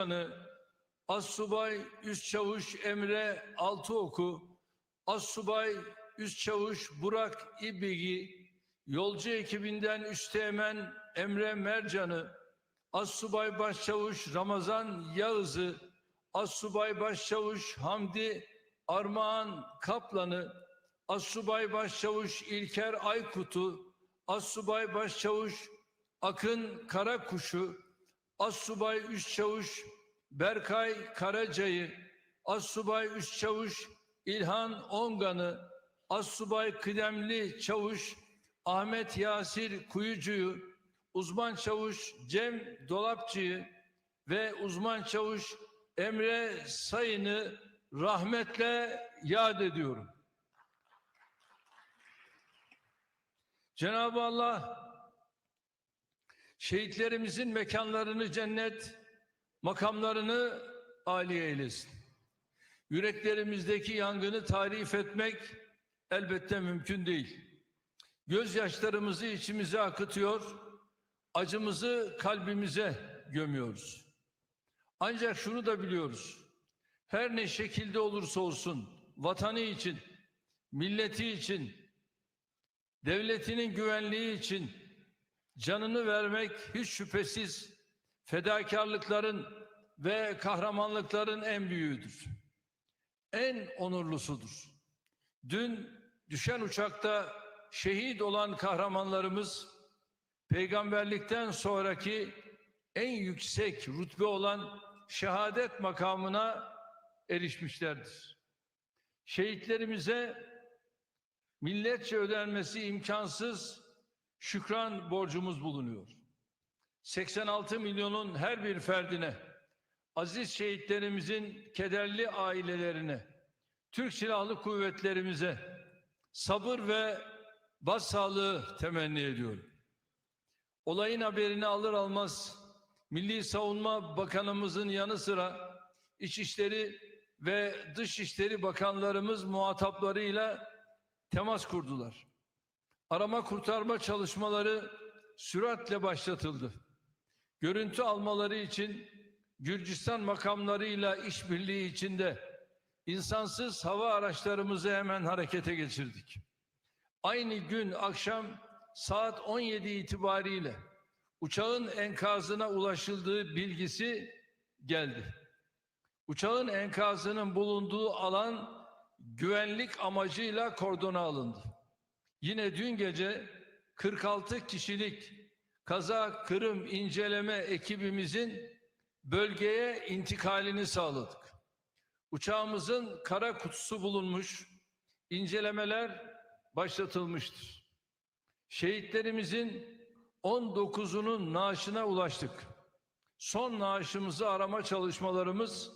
Başkanı Assubay Üst Çavuş Emre Altıoku, Assubay Üst Çavuş Burak İbigi, yolcu ekibinden Üsteğmen Emre Mercan'ı, Assubay Başçavuş Ramazan Yağız'ı, Assubay Başçavuş Hamdi Armağan Kaplan'ı, Assubay Başçavuş İlker Aykut'u, Assubay Başçavuş Akın Karakuş'u, Assubay Üst Çavuş Berkay Karaca'yı, Assubay Üst Çavuş İlhan Ongan'ı, Assubay Kıdemli Çavuş Ahmet Yasir Kuyucu'yu, uzman çavuş Cem Dolapçı'yı ve uzman çavuş Emre Sayın'ı rahmetle yad ediyorum. Cenab-ı Allah şehitlerimizin mekanlarını cennet, makamlarını âli eylesin. Yüreklerimizdeki yangını tarif etmek elbette mümkün değil. Gözyaşlarımızı içimize akıtıyor, acımızı kalbimize gömüyoruz. Ancak şunu da biliyoruz. Her ne şekilde olursa olsun vatanı için, milleti için, devletinin güvenliği için canını vermek hiç şüphesiz fedakarlıkların ve kahramanlıkların en büyüğüdür. En onurlusudur. Dün düşen uçakta şehit olan kahramanlarımız peygamberlikten sonraki en yüksek rütbe olan şehadet makamına erişmişlerdir. Şehitlerimize milletçe ödenmesi imkansız şükran borcumuz bulunuyor. 86 milyonun her bir ferdine, aziz şehitlerimizin kederli ailelerine, Türk Silahlı Kuvvetlerimize sabır ve başsağlığı temenni ediyorum. Olayın haberini alır almaz Milli Savunma Bakanımızın yanı sıra İçişleri ve Dışişleri Bakanlarımız muhataplarıyla temas kurdular. Arama kurtarma çalışmaları süratle başlatıldı. Görüntü almaları için Gürcistan makamlarıyla işbirliği içinde insansız hava araçlarımızı hemen harekete geçirdik. Aynı gün akşam saat 17 itibariyle uçağın enkazına ulaşıldığı bilgisi geldi. Uçağın enkazının bulunduğu alan güvenlik amacıyla kordona alındı. Yine dün gece 46 kişilik kaza kırım inceleme ekibimizin bölgeye intikalini sağladık. Uçağımızın kara kutusu bulunmuş, incelemeler başlatılmıştır. Şehitlerimizin 19'unun naaşına ulaştık. Son naaşımızı arama çalışmalarımız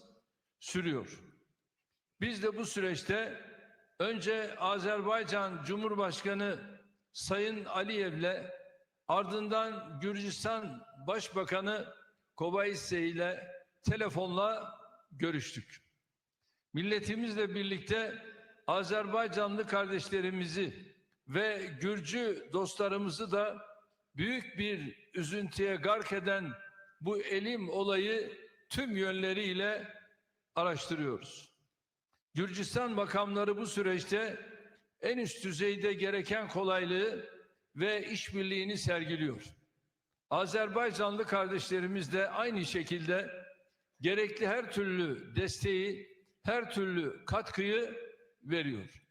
sürüyor. Biz de bu süreçte önce Azerbaycan Cumhurbaşkanı Sayın Aliyev'le ardından Gürcistan Başbakanı Kobayse ile telefonla görüştük. Milletimizle birlikte Azerbaycanlı kardeşlerimizi ve Gürcü dostlarımızı da büyük bir üzüntüye gark eden bu elim olayı tüm yönleriyle araştırıyoruz. Gürcistan makamları bu süreçte en üst düzeyde gereken kolaylığı ve işbirliğini sergiliyor. Azerbaycanlı kardeşlerimiz de aynı şekilde gerekli her türlü desteği, her türlü katkıyı veriyor.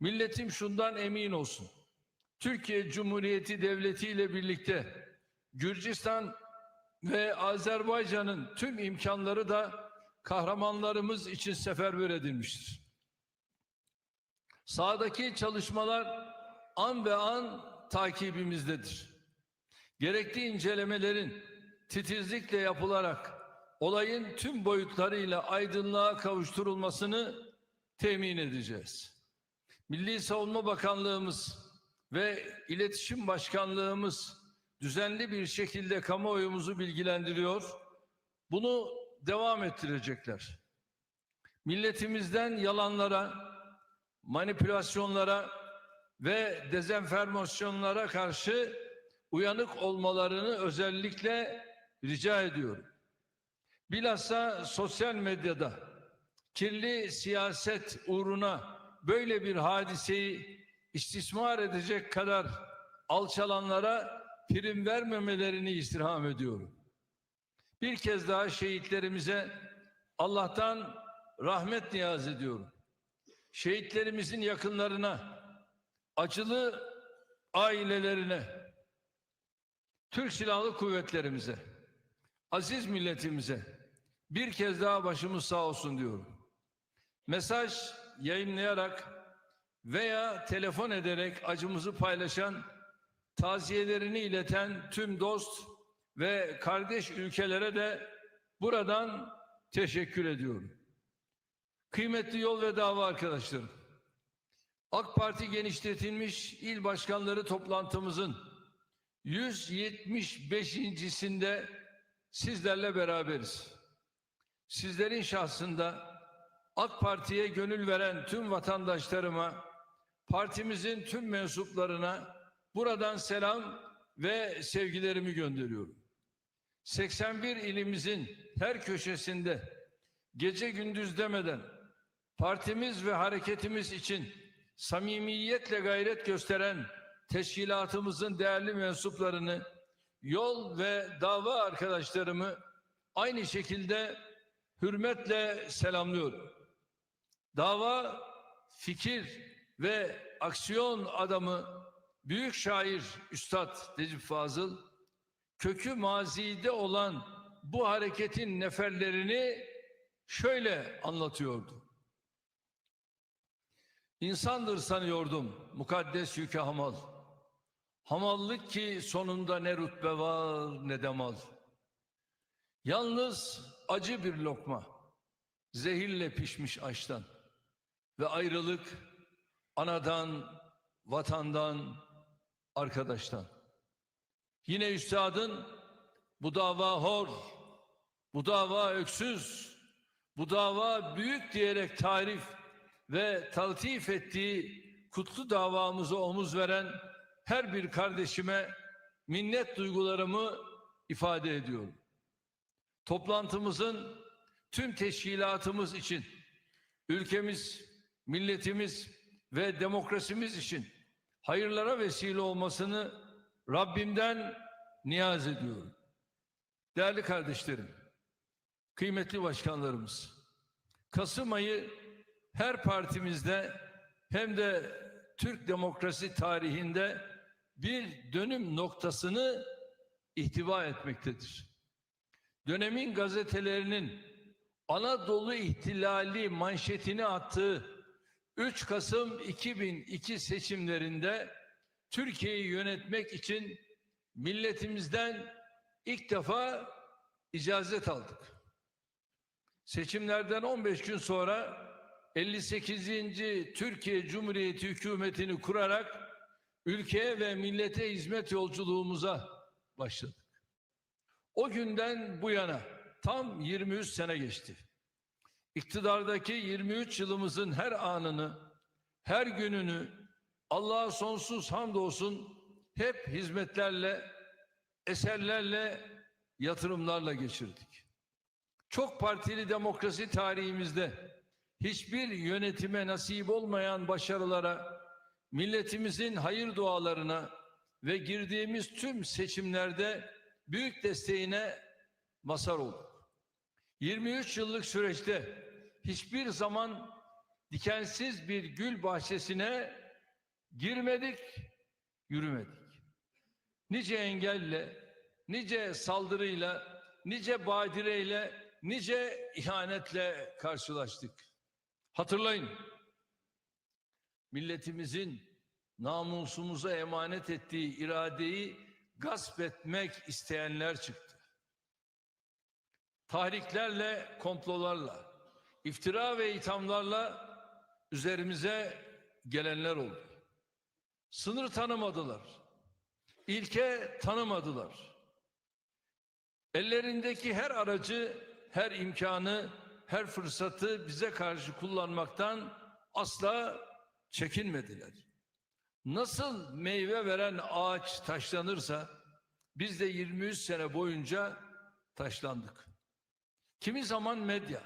Milletim şundan emin olsun. Türkiye Cumhuriyeti Devleti ile birlikte Gürcistan ve Azerbaycan'ın tüm imkanları da kahramanlarımız için seferber edilmiştir. Sahadaki çalışmalar an ve an takibimizdedir. Gerekli incelemelerin titizlikle yapılarak olayın tüm boyutlarıyla aydınlığa kavuşturulmasını temin edeceğiz. Milli Savunma Bakanlığımız ve İletişim Başkanlığımız düzenli bir şekilde kamuoyumuzu bilgilendiriyor. Bunu devam ettirecekler. Milletimizden yalanlara, manipülasyonlara ve dezenformasyonlara karşı uyanık olmalarını özellikle rica ediyorum. Bilhassa sosyal medyada kirli siyaset uğruna böyle bir hadiseyi istismar edecek kadar alçalanlara prim vermemelerini istirham ediyorum. Bir kez daha şehitlerimize Allah'tan rahmet niyaz ediyorum. Şehitlerimizin yakınlarına, acılı ailelerine, Türk Silahlı Kuvvetlerimize, aziz milletimize bir kez daha başımız sağ olsun diyorum. Mesaj yayınlayarak veya telefon ederek acımızı paylaşan, taziyelerini ileten tüm dost ve kardeş ülkelere de buradan teşekkür ediyorum. Kıymetli yol ve dava arkadaşlarım, AK Parti genişletilmiş il başkanları toplantımızın 175.sinde sizlerle beraberiz. Sizlerin şahsında AK Parti'ye gönül veren tüm vatandaşlarıma, partimizin tüm mensuplarına buradan selam ve sevgilerimi gönderiyorum. 81 ilimizin her köşesinde gece gündüz demeden partimiz ve hareketimiz için samimiyetle gayret gösteren teşkilatımızın değerli mensuplarını, yol ve dava arkadaşlarımı aynı şekilde hürmetle selamlıyorum. Dava, fikir ve aksiyon adamı büyük şair Üstad Necip Fazıl kökü mazide olan bu hareketin neferlerini şöyle anlatıyordu. İnsandır sanıyordum mukaddes yükü hamal. Hamallık ki sonunda ne rütbe var ne de mal. Yalnız acı bir lokma, zehirle pişmiş aştan ve ayrılık anadan, vatandan, arkadaştan. Yine üstadın bu dava hor, bu dava öksüz, bu dava büyük diyerek tarif ve taltif ettiği kutlu davamıza omuz veren her bir kardeşime minnet duygularımı ifade ediyorum. Toplantımızın tüm teşkilatımız için, ülkemiz, milletimiz ve demokrasimiz için hayırlara vesile olmasını Rabbimden niyaz ediyorum. Değerli kardeşlerim, kıymetli başkanlarımız, Kasım ayı her partimizde hem de Türk demokrasi tarihinde bir dönüm noktasını ihtiva etmektedir. Dönemin gazetelerinin Anadolu ihtilali manşetini attığı 3 Kasım 2002 seçimlerinde Türkiye'yi yönetmek için milletimizden ilk defa icazet aldık. Seçimlerden 15 gün sonra 58. Türkiye Cumhuriyeti hükümetini kurarak ülkeye ve millete hizmet yolculuğumuza başladık. O günden bu yana tam 23 sene geçti. İktidardaki 23 yılımızın her anını, her gününü Allah'a sonsuz hamdolsun hep hizmetlerle, eserlerle, yatırımlarla geçirdik. Çok partili demokrasi tarihimizde hiçbir yönetime nasip olmayan başarılara, milletimizin hayır dualarına ve girdiğimiz tüm seçimlerde büyük desteğine mazhar olduk. 23 yıllık süreçte hiçbir zaman dikensiz bir gül bahçesine girmedik, yürümedik. Nice engelle, nice saldırıyla, nice badireyle, nice ihanetle karşılaştık. Hatırlayın, milletimizin namusumuza emanet ettiği iradeyi gasp etmek isteyenler çıktı. Tahriklerle, komplolarla, iftira ve ithamlarla üzerimize gelenler oldu. Sınır tanımadılar. İlke tanımadılar. Ellerindeki her aracı, her imkanı, her fırsatı bize karşı kullanmaktan asla çekinmediler. Nasıl meyve veren ağaç taşlanırsa biz de 23 sene boyunca taşlandık. kimi zaman medya,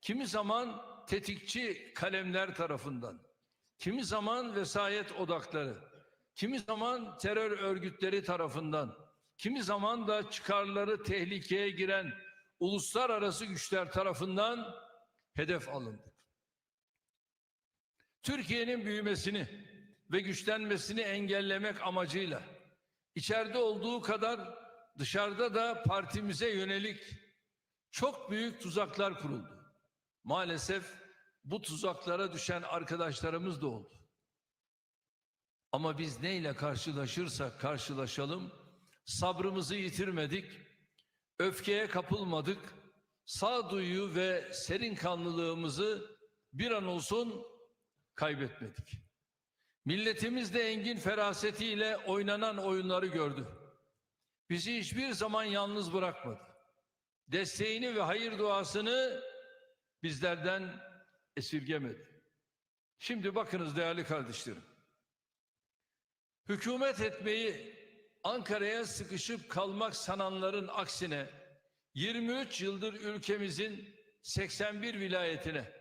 kimi zaman tetikçi kalemler tarafından, kimi zaman vesayet odakları, kimi zaman terör örgütleri tarafından, kimi zaman da çıkarları tehlikeye giren uluslararası güçler tarafından hedef alındık. Türkiye'nin büyümesini ve güçlenmesini engellemek amacıyla içeride olduğu kadar dışarıda da partimize yönelik çok büyük tuzaklar kuruldu. Maalesef bu tuzaklara düşen arkadaşlarımız da oldu. Ama biz neyle karşılaşırsak karşılaşalım sabrımızı yitirmedik, öfkeye kapılmadık, sağduyu ve serin kanlılığımızı bir an olsun kaybetmedik. Milletimiz de engin ferasetiyle oynanan oyunları gördü. Bizi hiçbir zaman yalnız bırakmadı. Desteğini ve hayır duasını bizlerden esirgemedi. Şimdi bakınız değerli kardeşlerim. Hükümet etmeyi Ankara'ya sıkışıp kalmak sananların aksine 23 yıldır ülkemizin 81 vilayetine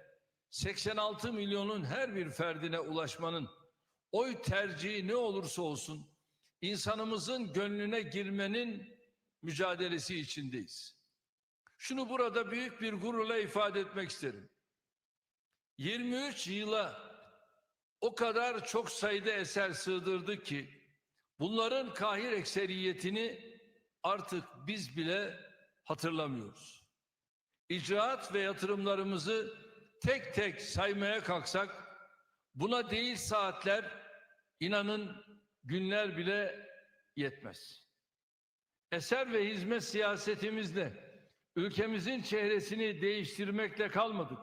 86 milyonun her bir ferdine ulaşmanın oy tercihi ne olursa olsun insanımızın gönlüne girmenin mücadelesi içindeyiz. Şunu burada büyük bir gururla ifade etmek isterim. 23 yıla o kadar çok sayıda eser sığdırdık ki bunların kahir ekseriyetini artık biz bile hatırlamıyoruz. İcraat ve yatırımlarımızı tek tek saymaya kalksak buna değil saatler inanın günler bile yetmez. Eser ve hizmet siyasetimizle ülkemizin çehresini değiştirmekle kalmadık.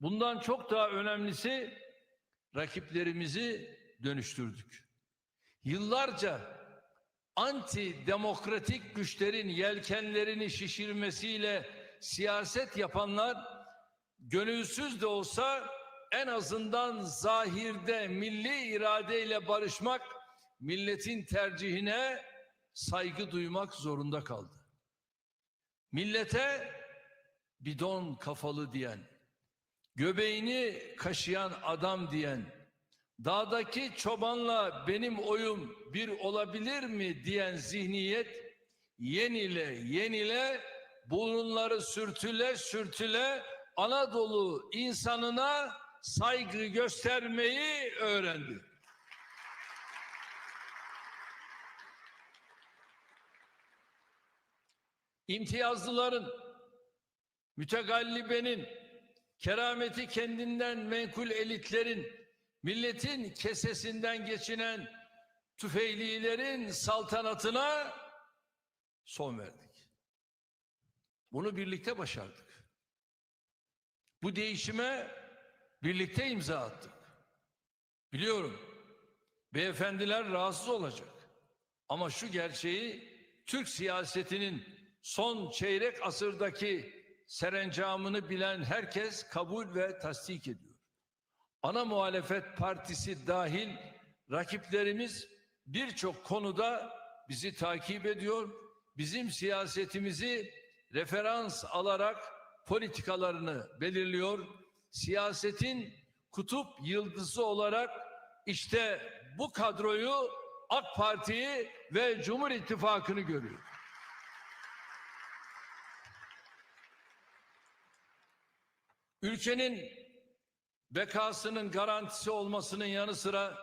Bundan çok daha önemlisi rakiplerimizi dönüştürdük. Yıllarca anti demokratik güçlerin yelkenlerini şişirmesiyle siyaset yapanlar gönülsüz de olsa en azından zahirde milli iradeyle barışmak, milletin tercihine saygı duymak zorunda kaldı. Millete bidon kafalı diyen, göbeğini kaşıyan adam diyen, dağdaki çobanla benim oyum bir olabilir mi diyen zihniyet yenile yenile burunları sürtüle sürtüle Anadolu insanına saygı göstermeyi öğrendi. İmtiyazlıların, mütegallibenin, kerameti kendinden menkul elitlerin, milletin kesesinden geçinen tüfeylilerin saltanatına son verdik. Bunu birlikte başardık. Bu değişime birlikte imza attık. Biliyorum beyefendiler rahatsız olacak. Ama şu gerçeği Türk siyasetinin son çeyrek asırdaki serencamını bilen herkes kabul ve tasdik ediyor. Ana muhalefet partisi dahil rakiplerimiz birçok konuda bizi takip ediyor. Bizim siyasetimizi referans alarak politikalarını belirliyor. Siyasetin kutup yıldızı olarak işte bu kadroyu AK Parti'yi ve Cumhur İttifakı'nı görüyor. Ülkenin bekasının garantisi olmasının yanı sıra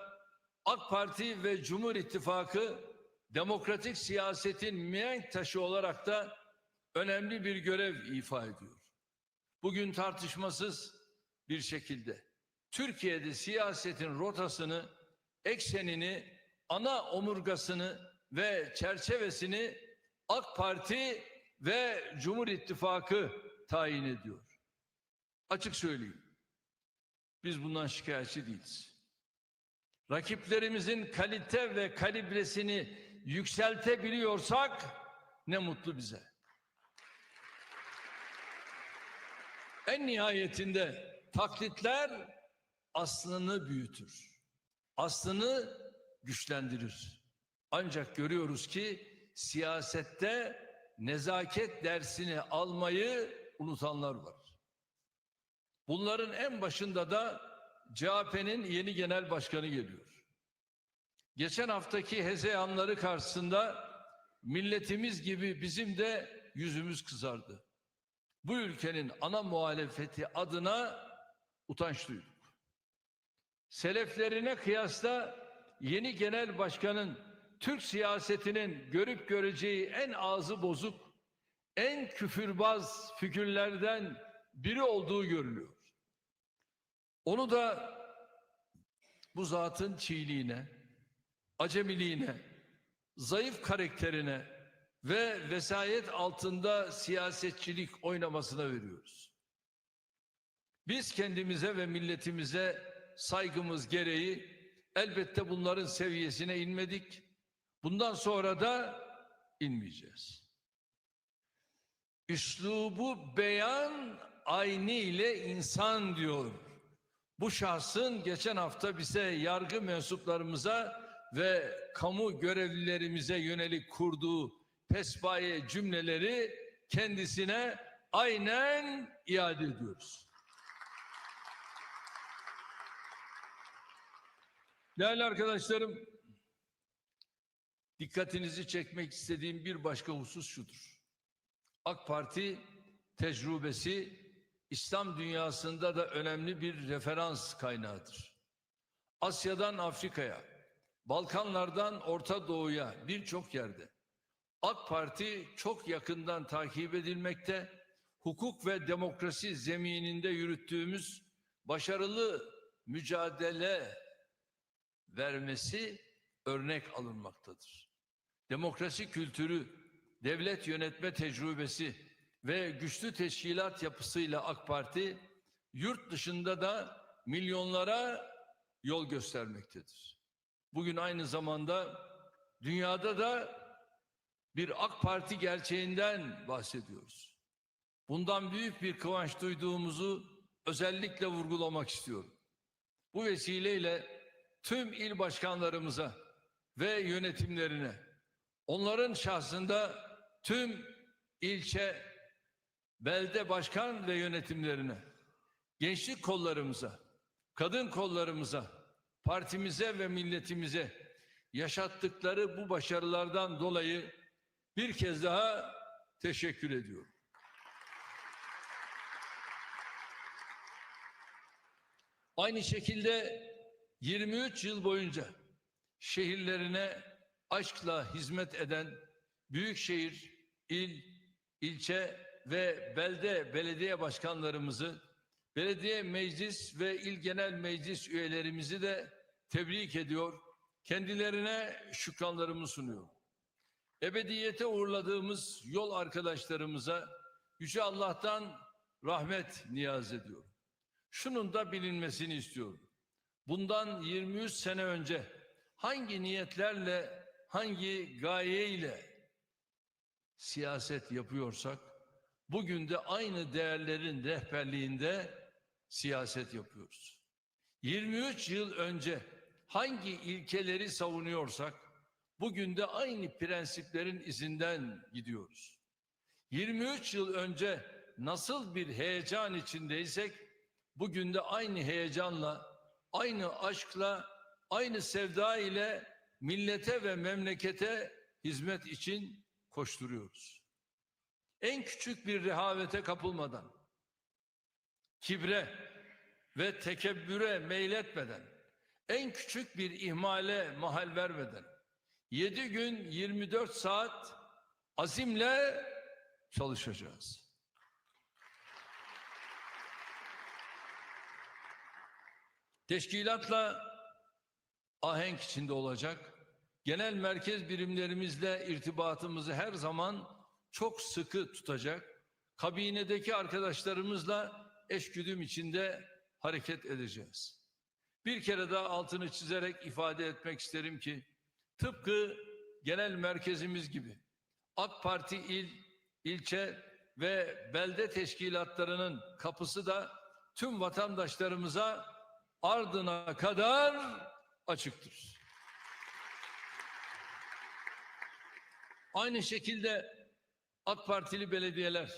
AK Parti ve Cumhur İttifakı demokratik siyasetin mihenk taşı olarak da önemli bir görev ifa ediyor. Bugün tartışmasız bir şekilde Türkiye'de siyasetin rotasını, eksenini, ana omurgasını ve çerçevesini AK Parti ve Cumhur İttifakı tayin ediyor. Açık söyleyeyim. Biz bundan şikayetçi değiliz. Rakiplerimizin kalite ve kalibresini yükseltebiliyorsak ne mutlu bize. En nihayetinde taklitler aslını büyütür. Aslını güçlendirir. Ancak görüyoruz ki siyasette nezaket dersini almayı unutanlar var. Bunların en başında da CHP'nin yeni genel başkanı geliyor. Geçen haftaki hezeyanları karşısında milletimiz gibi bizim de yüzümüz kızardı. Bu ülkenin ana muhalefeti adına utanç duyduk. Seleflerine kıyasla yeni genel başkanın Türk siyasetinin görüp göreceği en ağzı bozuk, en küfürbaz figürlerden biri olduğu görülüyor. Onu da bu zatın çiğliğine, acemiliğine, zayıf karakterine ve vesayet altında siyasetçilik oynamasına veriyoruz. Biz kendimize ve milletimize saygımız gereği elbette bunların seviyesine inmedik. Bundan sonra da inmeyeceğiz. Üslubu beyan aynı ile insan diyor. Bu şahsın geçen hafta bize yargı mensuplarımıza ve kamu görevlilerimize yönelik kurduğu pespaye cümleleri kendisine aynen iade ediyoruz. Değerli arkadaşlarım, dikkatinizi çekmek istediğim bir başka husus şudur. AK Parti tecrübesi İslam dünyasında da önemli bir referans kaynağıdır. Asya'dan Afrika'ya, Balkanlardan Orta Doğu'ya birçok yerde AK Parti çok yakından takip edilmekte, hukuk ve demokrasi zemininde yürüttüğümüz başarılı mücadele vermesi örnek alınmaktadır. Demokrasi kültürü, devlet yönetme tecrübesi ve güçlü teşkilat yapısıyla AK Parti yurt dışında da milyonlara yol göstermektedir. Bugün aynı zamanda dünyada da bir AK Parti gerçeğinden bahsediyoruz. Bundan büyük bir kıvanç duyduğumuzu özellikle vurgulamak istiyorum. Bu vesileyle tüm il başkanlarımıza ve yönetimlerine, onların şahsında tüm ilçe, belde başkan ve yönetimlerine, gençlik kollarımıza, kadın kollarımıza, partimize ve milletimize yaşattıkları bu başarılardan dolayı bir kez daha teşekkür ediyorum. Aynı şekilde 23 yıl boyunca şehirlerine aşkla hizmet eden büyükşehir, il, ilçe ve belde belediye başkanlarımızı, belediye meclis ve il genel meclis üyelerimizi de tebrik ediyor. Kendilerine şükranlarımı sunuyorum. Ebediyete uğurladığımız yol arkadaşlarımıza Yüce Allah'tan rahmet niyaz ediyorum. Şunun da bilinmesini istiyorum. Bundan 23 sene önce hangi niyetlerle, hangi gayeyle siyaset yapıyorsak, bugün de aynı değerlerin rehberliğinde siyaset yapıyoruz. 23 yıl önce hangi ilkeleri savunuyorsak, bugün de aynı prensiplerin izinden gidiyoruz. 23 yıl önce nasıl bir heyecan içindeysek, bugün de aynı heyecanla, aynı aşkla, aynı sevda ile millete ve memlekete hizmet için koşturuyoruz. En küçük bir rehavete kapılmadan, kibre ve tekebbüre meyletmeden, en küçük bir ihmale mahal vermeden, 7 gün 24 saat azimle çalışacağız. Teşkilatla ahenk içinde olacak. Genel merkez birimlerimizle irtibatımızı her zaman çok sıkı tutacak. Kabinedeki arkadaşlarımızla eşgüdüm içinde hareket edeceğiz. Bir kere daha altını çizerek ifade etmek isterim ki tıpkı genel merkezimiz gibi AK Parti il, ilçe ve belde teşkilatlarının kapısı da tüm vatandaşlarımıza ardına kadar açıktır. Aynı şekilde AK Partili belediyeler,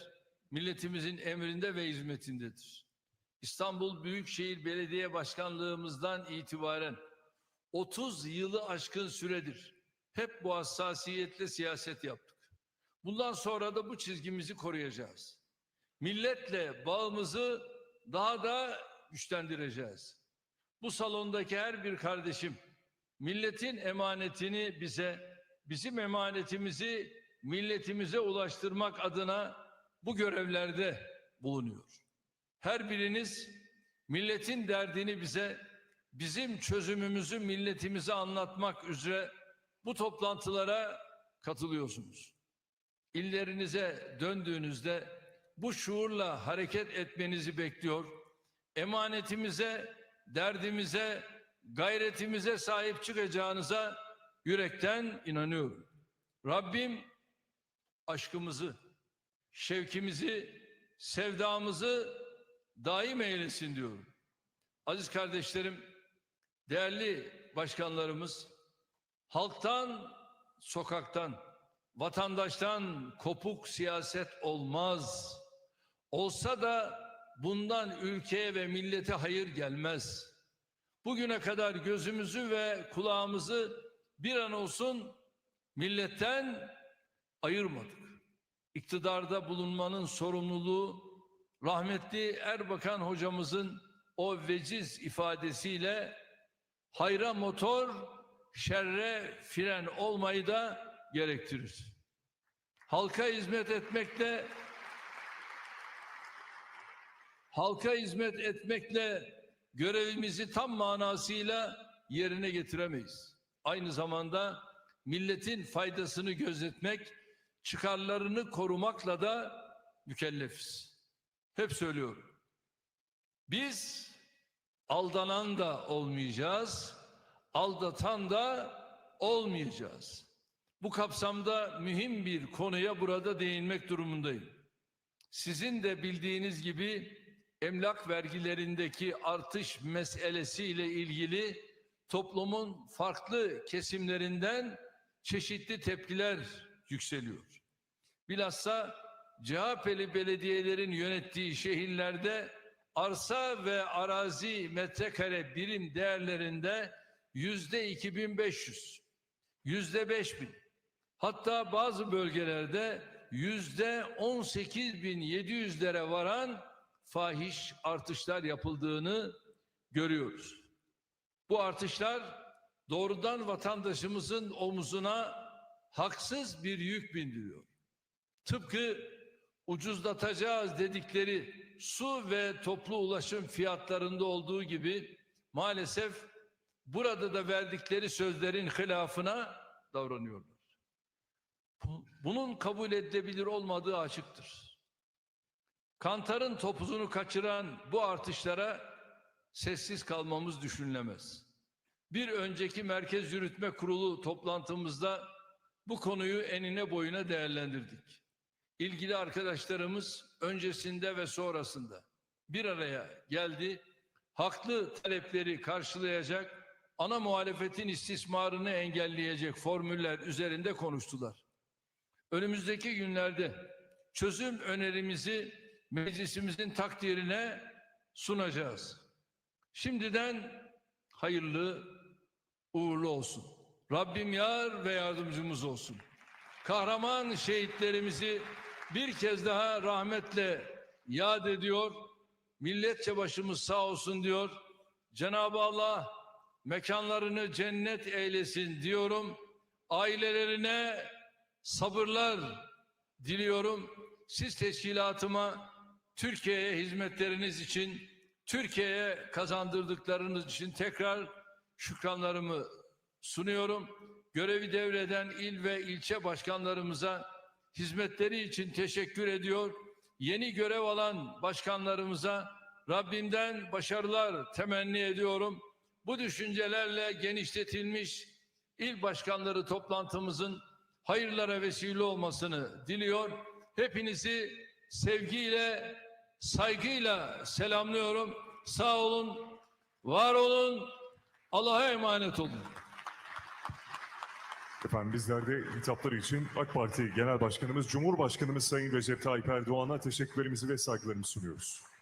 milletimizin emrinde ve hizmetindedir. İstanbul Büyükşehir Belediye Başkanlığımızdan itibaren 30 yılı aşkın süredir hep bu hassasiyetle siyaset yaptık. Bundan sonra da bu çizgimizi koruyacağız. Milletle bağımızı daha da güçlendireceğiz. Bu salondaki her bir kardeşim milletin emanetini bize, bizim emanetimizi milletimize ulaştırmak adına bu görevlerde bulunuyor. Her biriniz milletin derdini bize, bizim çözümümüzü milletimize anlatmak üzere bu toplantılara katılıyorsunuz. İllerinize döndüğünüzde bu şuurla hareket etmenizi bekliyor. Emanetimize, derdimize, gayretimize sahip çıkacağınıza yürekten inanıyorum. Rabbim aşkımızı, şevkimizi, sevdamızı daim eylesin diyorum. Aziz kardeşlerim, değerli başkanlarımız, halktan, sokaktan, vatandaştan kopuk siyaset olmaz. Olsa da bundan ülkeye ve millete hayır gelmez. Bugüne kadar gözümüzü ve kulağımızı bir an olsun milletten ayırmadık. İktidarda bulunmanın sorumluluğu rahmetli Erbakan hocamızın o veciz ifadesiyle hayra motor, şerre fren olmayı da gerektirir. Halka hizmet etmekle halka hizmet etmekle görevimizi tam manasıyla yerine getiremeyiz. Aynı zamanda milletin faydasını gözetmek, çıkarlarını korumakla da mükellefiz. Hep söylüyorum. Biz aldanan da olmayacağız, aldatan da olmayacağız. Bu kapsamda mühim bir konuya burada değinmek durumundayım. Sizin de bildiğiniz gibi emlak vergilerindeki artış meselesiyle ilgili toplumun farklı kesimlerinden çeşitli tepkiler yükseliyor. Bilhassa CHP'li belediyelerin yönettiği şehirlerde arsa ve arazi metrekare birim değerlerinde yüzde 2500, yüzde 5000, hatta bazı bölgelerde yüzde 18.700'lere varan fahiş artışlar yapıldığını görüyoruz. Bu artışlar doğrudan vatandaşımızın omuzuna haksız bir yük bindiriyor. Tıpkı ucuzlatacağız dedikleri su ve toplu ulaşım fiyatlarında olduğu gibi maalesef burada da verdikleri sözlerin hilafına davranıyorlar. Bunun kabul edilebilir olmadığı açıktır. Kantarın topuzunu kaçıran bu artışlara sessiz kalmamız düşünülemez. Bir önceki Merkez Yürütme Kurulu toplantımızda bu konuyu enine boyuna değerlendirdik. İlgili arkadaşlarımız öncesinde ve sonrasında bir araya geldi. Haklı talepleri karşılayacak, ana muhalefetin istismarını engelleyecek formüller üzerinde konuştular. Önümüzdeki günlerde çözüm önerimizi meclisimizin takdirine sunacağız. Şimdiden hayırlı uğurlu olsun. Rabbim yar ve yardımcımız olsun. Kahraman şehitlerimizi bir kez daha rahmetle yad ediyor. Milletçe başımız sağ olsun diyor. Cenab-ı Allah mekanlarını cennet eylesin diyorum. Ailelerine sabırlar diliyorum. Siz teşkilatıma Türkiye'ye hizmetleriniz için, Türkiye'ye kazandırdıklarınız için tekrar şükranlarımı sunuyorum. Görevi devreden il ve ilçe başkanlarımıza hizmetleri için teşekkür ediyor. Yeni görev alan başkanlarımıza Rabbimden başarılar temenni ediyorum. Bu düşüncelerle genişletilmiş il başkanları toplantımızın hayırlara vesile olmasını diliyor. Hepinizi sevgiyle, saygıyla selamlıyorum. Sağ olun, var olun, Allah'a emanet olun. Efendim bizler de hitapları için AK Parti Genel Başkanımız, Cumhurbaşkanımız Sayın Recep Tayyip Erdoğan'a teşekkürlerimizi ve saygılarımızı sunuyoruz.